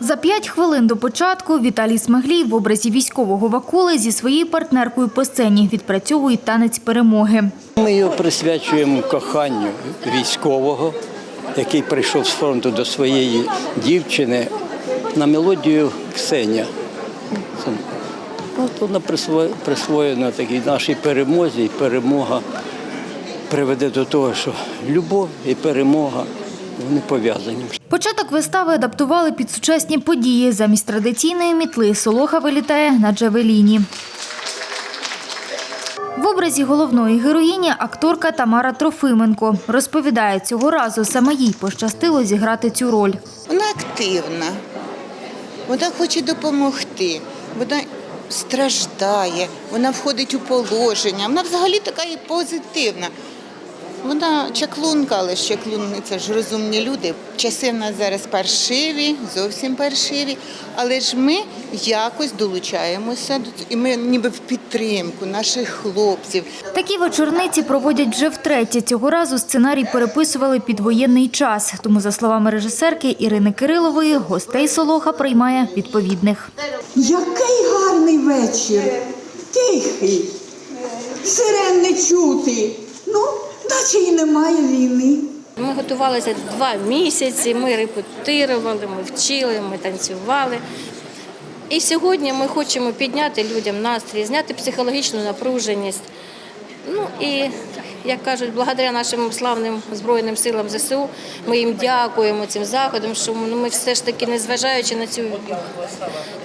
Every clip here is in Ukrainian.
За п'ять хвилин до початку Віталій Смаглій в образі військового Вакули зі своєю партнеркою по сцені відпрацьовує танець перемоги. Ми його присвячуємо коханню військового, який прийшов з фронту до своєї дівчини на мелодію Ксеня. Це- От вона присво- присвоєна такій нашій перемозі, перемога приведе до того, що любов і перемога вони пов'язані. Початок вистави адаптували під сучасні події. Замість традиційної мітли Солоха вилітає на джавеліні. В образі головної героїні акторка Тамара Трофименко. Розповідає, цього разу саме їй пощастило зіграти цю роль. Вона активна, вона хоче допомогти, вона страждає, вона входить у положення, вона взагалі така і позитивна. Вона чаклунка, але ж чаклуни це ж розумні люди. Часи в нас зараз паршиві, зовсім паршиві, але ж ми якось долучаємося до і ми ніби в підтримку наших хлопців. Такі вечорниці проводять вже втретє. Цього разу сценарій переписували під воєнний час. Тому, за словами режисерки Ірини Кирилової, гостей Солоха приймає відповідних. Який гарний вечір, тихий, сирен не чути. Ну, немає війни. Ми готувалися два місяці, ми репетирували, ми вчили, ми танцювали. І сьогодні ми хочемо підняти людям настрій, зняти психологічну напруженість. Ну і, як кажуть, благодаря нашим славним Збройним силам ЗСУ, ми їм дякуємо цим заходом, що ну, ми все ж таки, незважаючи на цю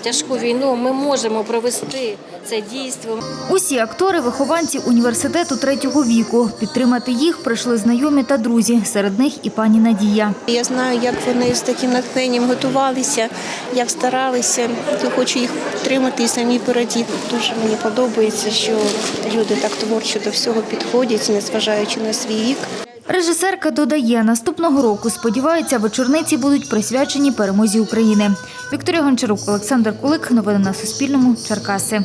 тяжку війну, ми можемо провести це дійство. Усі актори – вихованці університету третього віку. Підтримати їх прийшли знайомі та друзі. Серед них і пані Надія. Я знаю, як вони з таким натхненням готувалися, як старалися. То хочу їх підтримати і самі порадіти. Дуже мені подобається, що люди так творчо до всього підходять, незважаючи на свій вік. Режисерка додає, наступного року, сподівається, вечорниці будуть присвячені перемозі України. Вікторія Гончарук, Олександр Кулик. Новини на Суспільному. Черкаси.